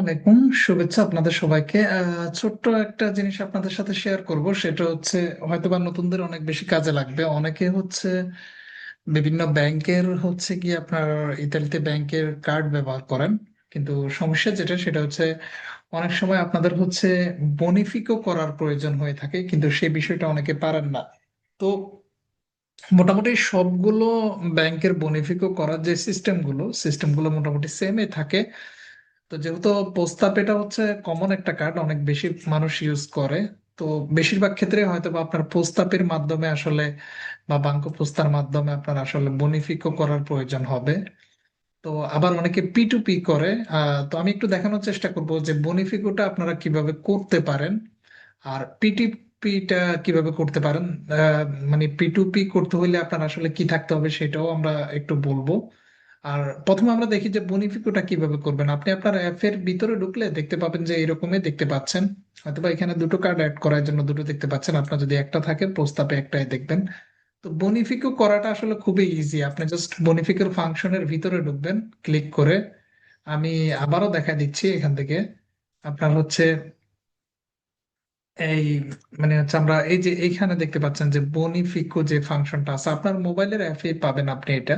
আলাইকুম, শুভেচ্ছা আপনাদের সবাইকে। ছোট্ট একটা জিনিস আপনাদের সাথে শেয়ার করব, সেটা হচ্ছে নতুনদের অনেক বেশি কাজে লাগবে। অনেকে হচ্ছে বিভিন্ন ব্যাংকের হচ্ছে কি আপনার ইতালিতে ব্যাংকের কার্ড ব্যবহার করেন। কিন্তু সমস্যা যেটা, সেটা হচ্ছে অনেক সময় আপনাদের হচ্ছে বনিফিকও করার প্রয়োজন হয়ে থাকে, কিন্তু সেই বিষয়টা অনেকে পারেন না। তো মোটামুটি সবগুলো ব্যাংকের বনিফিকও করার যে সিস্টেমগুলো সিস্টেমগুলো মোটামুটি সেমই থাকে। তো যেহেতু পোস্তা পেটা হচ্ছে কমন একটা কার্ড অনেক বেশি মানুষ ইউজ করে, তো বেশিরভাগ ক্ষেত্রে হয়তো বা আপনার পোস্তাপের মাধ্যমে আসলে বা বাঙ্কো পোস্তার মাধ্যমে আপনার আসলে বনিফিকও করার প্রয়োজন হবে। তো আবার অনেকে পি টু পি করে তো আমি একটু দেখানোর চেষ্টা করব যে বনিফিকোটা আপনারা কীভাবে করতে পারেন, আর পিটিপিটা কীভাবে করতে পারেন মানে পি টু পি করতে হলে আপনার আসলে কি থাকতে হবে সেটাও আমরা একটু বলব। আর প্রথমে আমরা দেখি যে বনিফিকোটা কীভাবে করবেন। আপনি আপনার অ্যাপ এর ভিতরে ঢুকলে দেখতে পাবেন যে এরকমই দেখতে পাচ্ছেন। অথবা এখানে দুটো কার্ড অ্যাড করার জন্য দুটো দেখতে পাচ্ছেন। আপনার যদি একটা থাকে, প্রস্তাবে একটাই দেখবেন। তো বনিফিকো করাটা আসলে খুবই ইজি আপনি জাস্ট বনিফিকের ফাংশনের ভিতরে ঢুকবেন ক্লিক করে। আমি আবারও দেখা দিচ্ছি এখান থেকে। আপনার হচ্ছে এই মানে হচ্ছে আমরা এই যে এইখানে দেখতে পাচ্ছেন যে বনিফিকো যে ফাংশনটা আছে, আপনার মোবাইলের অ্যাপে পাবেন আপনি এটা।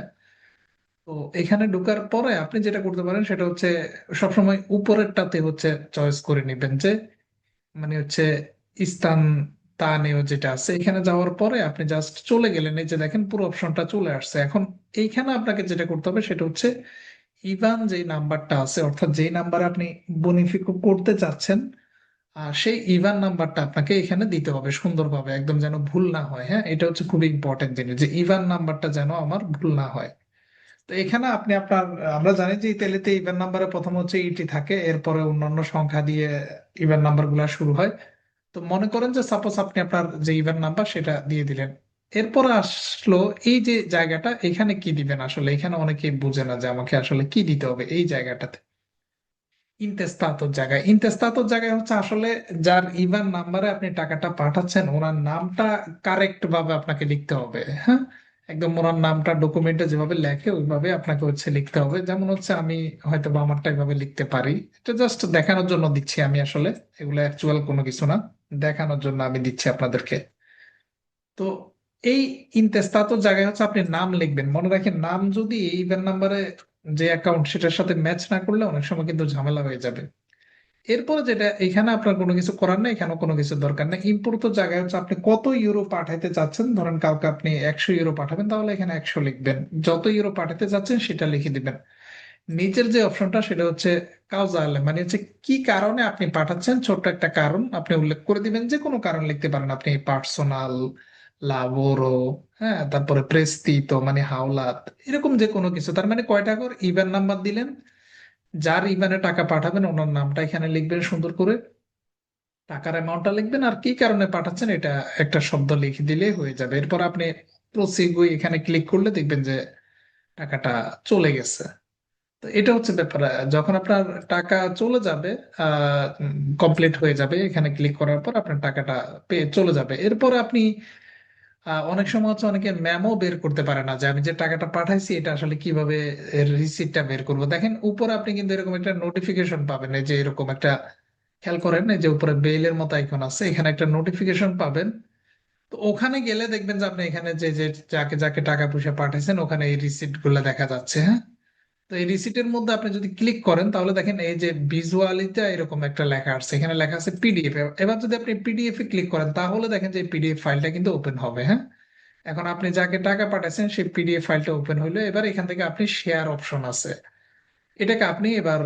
তো এখানে ঢোকার পরে আপনি যেটা করতে পারেন সেটা হচ্ছে সবসময় উপরেরটাতে হচ্ছে চয়েস করে নেবেন যে মানে হচ্ছে স্থান তানেও যেটা আছে। এখানে যাওয়ার পরে আপনি জাস্ট চলে গেলেন, এই যে দেখেন পুরো অপশনটা চলে আসছে। এখন এইখানে আপনাকে যেটা করতে হবে সেটা হচ্ছে ইভান যে নাম্বারটা আছে, অর্থাৎ যেই নাম্বারে আপনি বনিফিকো করতে চাচ্ছেন আর সেই ইভান নাম্বারটা আপনাকে এখানে দিতে হবে সুন্দরভাবে, একদম যেন ভুল না হয় হ্যাঁ? এটা হচ্ছে খুবই ইম্পর্টেন্ট জিনিস যে ইভান নাম্বারটা যেন আমার ভুল না হয়। তো এখানে আপনি আপনার, আমরা জানি যে ইতালিতে ইভেন নাম্বারে প্রথম হচ্ছে ইটি থাকে, এরপরে অন্যান্য সংখ্যা দিয়ে ইভেন নাম্বারগুলা শুরু হয়। তো মনে করেন যে সাপোজ আপনি আপনার যে ইভেন নাম্বার সেটা দিয়ে দিলেন। এরপরে আসলো এই যে জায়গাটা, এখানে কি দিবেন আসলে? এখানে অনেকেই বুঝে না যে আমাকে আসলে কি দিতে হবে এই জায়গাটাতে। ইন্তেস্তাতোর জায়গায়। ইন্তেস্তাতোর জায়গায় হচ্ছে আসলে যার ইভান নাম্বারে আপনি টাকাটা পাঠাচ্ছেন, ওনার নামটা কারেক্ট ভাবে আপনাকে লিখতে হবে হ্যাঁ? একদম ওনার নামটা ডকুমেন্টে যেভাবে লেখে, ওইভাবে আপনাকে হচ্ছে লিখতে হবে। যেমন হচ্ছে আমি হয়তো বা আমারটা এইভাবে লিখতে পারি। এটা জাস্ট দেখানোর জন্য দিচ্ছি আমি আসলে। এগুলো অ্যাকচুয়াল কোনো কিছু না। দেখানোর জন্য আমি দিচ্ছি আপনাদেরকে। তো এই ইন্তেস্তাতোর জায়গায় হচ্ছে আপনি নাম লিখবেন। মনে রাখেন, নাম যদি ইভেন নাম্বারে যে অ্যাকাউন্ট সেটার সাথে ম্যাচ না করলে অনেক সময় কিন্তু ঝামেলা হয়ে যাবে। এরপরে যেটা, এখানে আপনার কোনো কিছু করার নেই, এখানেও কোনো কিছু দরকার নেই। ইম্পোর্ট তো জায়গায় হচ্ছে, আপনি কত ইউরো পাঠাইতে চাচ্ছেন, ধরেন কাউকে আপনি একশো ইউরো পাঠাবেন, তাহলে এখানে একশো লিখবেন। যত ইউরো পাঠাতে চাচ্ছেন, সেটা লিখে দিবেন। নিচের যে অপশনটা, সেটা হচ্ছে কাউজালে মানে হচ্ছে কি কারণে আপনি পাঠাচ্ছেন, ছোট্ট একটা কারণ, আপনি উল্লেখ করে দিবেন, যে কোনো কারণ লিখতে পারেন। আপনি পার্সোনাল লাবোরো হ্যাঁ তারপরে প্রেস্তিতো মানে হাওলাত, এরকম যে কোনো কিছু। তার মানে কয়টা করে? ইভেন নাম্বার দিলেন যার ইভেনে টাকা পাঠাবেন, ওনার নামটা এখানে লিখবেন সুন্দর করে। টাকার অ্যামাউন্টটা লিখবেন আর কি কারণে পাঠাচ্ছেন এটা একটা শব্দ লিখে দিলে হয়ে যাবে। এরপর আপনি প্রসিগুই এখানে ক্লিক করলে দেখবেন যে টাকাটা চলে গেছে। তো এটা হচ্ছে ব্যাপার, যখন আপনার টাকা চলে যাবে কমপ্লিট হয়ে যাবে এখানে ক্লিক করার পর আপনার টাকাটা পেয়ে চলে যাবে। এরপর আপনি অনেক সময় হচ্ছে অনেকে মেমো বের করতে পারে না যে আমি যে টাকাটা পাঠাইছি, এটা আসলে কীভাবে রিসিপ্টটা বের করব? দেখেন, উপরে আপনি কিন্তু এরকম একটা নোটিফিকেশন পাবেন, এই যে এরকম একটা, খেয়াল করেন, এই যে উপরে বেইলের মতো আইকন আছে, এখানে একটা নোটিফিকেশন পাবেন। তো ওখানে গেলে দেখবেন যে আপনি এখানে যে যে, যাকে যাকে টাকা পয়সা পাঠাইছেন, ওখানে এই রিসিপ্টগুলো দেখা যাচ্ছে হ্যাঁ? তো এই রিসিটের মধ্যে আপনি যদি ক্লিক করেন, তাহলে দেখেন এই যে ভিজুয়ালিতে এরকম একটা লেখা আসছে এখানে লেখা আছে পিডিএফ এবার যদি আপনি পিডিএফ এ ক্লিক করেন, তাহলে দেখেন যে পিডিএফ ফাইলটা কিন্তু ওপেন হবে হ্যাঁ? এখন আপনি যাকে টাকা পাঠাচ্ছেন, সেই পিডিএফ ফাইলটা ওপেন হইল। এবার এখান থেকে আপনি শেয়ার অপশন আছে। এটাকে আপনি এবার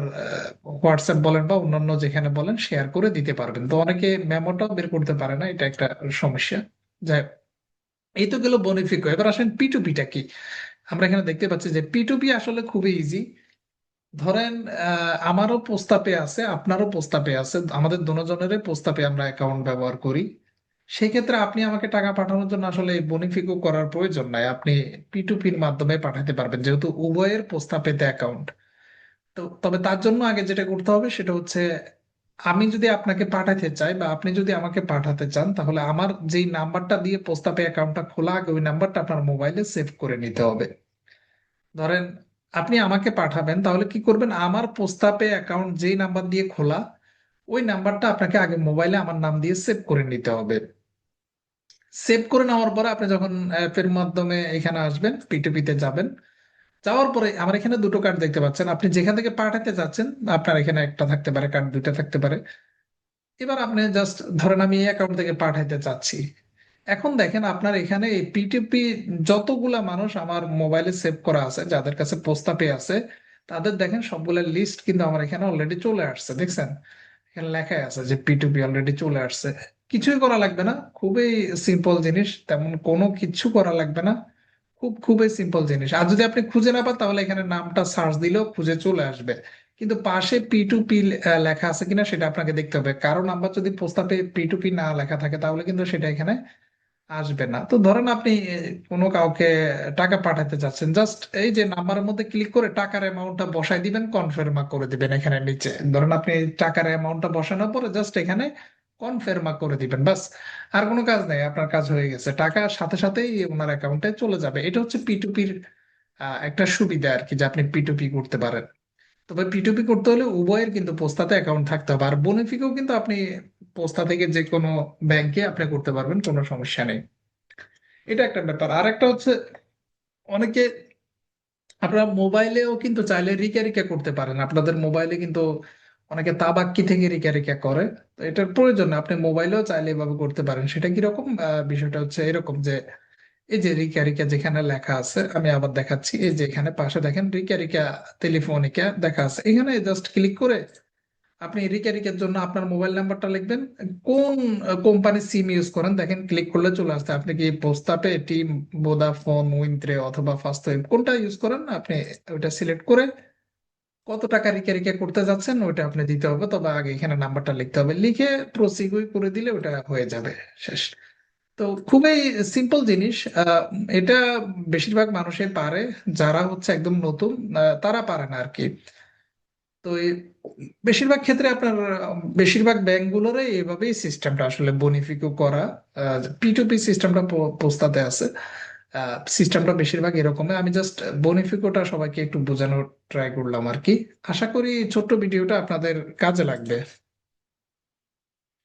হোয়াটসঅ্যাপ বলেন বা অন্যান্য যেখানে বলেন শেয়ার করে দিতে পারবেন। তো অনেকে মেমোটাও বের করতে পারে না, এটা একটা সমস্যা। যাই এই তো গেল বনিফিকো এবার আসেন পি টু পিটা কি? আমরা এখানে দেখতে পাচ্ছি যে পিটুপি আসলে খুবই ইজি ধরেন আমারও প্রস্তাবে আছে, আপনারও প্রস্তাবে আছে, আমাদের দুজনেরই প্রস্তাবে আমরা অ্যাকাউন্ট ব্যবহার করি। সেক্ষেত্রে আপনি আমাকে টাকা পাঠানোর জন্য আসলে বনিফিকো করার প্রয়োজন নাই। আপনি পিটুপির মাধ্যমে পাঠাতে পারবেন, যেহেতু উভয়ের প্রস্তাবেতে অ্যাকাউন্ট তো, তবে তার জন্য আগে যেটা করতে হবে সেটা হচ্ছে, আমি যদি আপনাকে পাঠাতে চাই বা আপনি যদি আমাকে পাঠাতে চান, তাহলে আমার যেই নাম্বারটা দিয়ে প্রস্তাবে অ্যাকাউন্টটা খোলা, আগে ওই নাম্বারটা আপনার মোবাইলে সেভ করে নিতে হবে। ধরেন আপনি আমাকে পাঠাবেন, তাহলে কি করবেন? আমার পোস্তাপে অ্যাকাউন্ট যেই নাম্বার দিয়ে খোলা, ওই নাম্বারটা আপনাকে আগে মোবাইলে আমার নাম দিয়ে সেভ করে নিতে হবে। সেভ করে নেওয়ার পরে আপনি যখন অ্যাপের মাধ্যমে এখানে আসবেন পিটিপিতে যাবেন, যাওয়ার পরে আমার এখানে দুটো কার্ড দেখতে পাচ্ছেন। আপনি যেখান থেকে পাঠাতে যাচ্ছেন, আপনার এখানে একটা থাকতে পারে কার্ড দুইটা থাকতে পারে। এবার আপনি জাস্ট ধরেন আমি এই অ্যাকাউন্ট থেকে পাঠাইতে চাচ্ছি। এখন দেখেন আপনার এখানে পিটিপি যতগুলা মানুষ আমার মোবাইলে সেভ করা আছে, যাদের কাছে পোস্তা পে আছে, তাদের দেখেন সবগুলা লিস্ট কিন্তু আমার এখানে অলরেডি চলে আসছে, দেখছেন? এখানে লেখাই আছে যে পিটুপি অলরেডি চলে আসছে। কিছুই করা লাগবে না, খুবই সিম্পল জিনিস, তেমন কোনো কিছু করা লাগবে না। খুব, খুবই সিম্পল জিনিস। আর যদি আপনি খুঁজে না পান, তাহলে এখানে নামটা সার্চ দিলেও খুঁজে চলে আসবে। কিন্তু পাশে পি টু পি লেখা আছে কিনা, সেটা আপনাকে দেখতে হবে। কারও নাম্বার যদি প্রস্তাবে পি টু পি না লেখা থাকে, তাহলে কিন্তু সেটা এখানে আসবে না। তো ধরেন আপনি কোনো কাউকে টাকা পাঠাতে চাচ্ছেন জাস্ট এই যে নাম্বারের মধ্যে ক্লিক করে টাকার অ্যামাউন্টটা বসাই দিবেন কনফার্মা করে দিবেন এখানে নিচে। ধরেন আপনি টাকার অ্যামাউন্টটা বসানোর পরে জাস্ট এখানে কনফার্মা করে দিবেন, বাস। আর কোনো কাজ নেই, আপনার কাজ হয়ে গেছে। টাকা সাথে সাথেই ওনার অ্যাকাউন্টে চলে যাবে। এটা হচ্ছে পিটুপির একটা সুবিধা আর কি, যে আপনি পিটুপি করতে পারেন। তবে পিটুপি করতে হলে উভয়ের কিন্তু পোস্তাতে অ্যাকাউন্ট থাকতে হবে। আর বনিফিকেও কিন্তু আপনি পোস্তা থেকে যে কোনো ব্যাংকে আপনি করতে পারবেন, কোনো সমস্যা নেই। এটা একটা ব্যাপার। আর একটা হচ্ছে, অনেকে আপনারা মোবাইলেও কিন্তু চাইলে রিকা রিকা করতে পারেন। আপনাদের মোবাইলে কিন্তু অনেকে তাবাক্কি থেকে রিকা রিকা করে। তো এটার প্রয়োজন। আপনি মোবাইলেও চাইলে এভাবে করতে পারেন। সেটা কীরকম? বিষয়টা হচ্ছে এরকম যে, এই যে রিকা রিকা যেখানে লেখা আছে, আমি আবার দেখাচ্ছি। এই যে এখানে পাশে দেখেন, রিকা রিকা টেলিফোনিকা দেখা আছে। এখানে জাস্ট ক্লিক করে আপনি রিকা রিকার জন্য আপনার মোবাইল নাম্বারটা লিখবেন। কোন কোম্পানির সিম ইউজ করেন? দেখেন ক্লিক করলে চলে আসছে। আপনি কি পোস্তাপে টিম ভোদাফোন উইন্দ্রে অথবা ফার্স্ট কোনটা ইউজ করেন? আপনি ওইটা সিলেক্ট করে কত টাকা রিকা রিকা করতে যাচ্ছেন, ওইটা আপনি দিতে হবে। তবে আগে এখানে নাম্বারটা লিখতে হবে। লিখে প্রসিকিউর করে দিলে ওটা হয়ে যাবে। শেষ। তো খুবই সিম্পল জিনিস। এটা বেশিরভাগ মানুষই পারে। যারা হচ্ছে একদম নতুন তারা পারে না আর কি। তো বেশিরভাগ ক্ষেত্রে আপনার বেশিরভাগ ব্যাংকগুলোরে এইভাবেই সিস্টেমটা আসলে বনিফিকো করা পিটুপি সিস্টেমটা পোস্তাতে আছে। সিস্টেমটা বেশিরভাগ এরকমই। আমি জাস্ট বনিফিকোটা সবাইকে একটু বোঝানোর ট্রাই করলাম আর কি। আশা করি ছোট্ট ভিডিওটা আপনাদের কাজে লাগবে।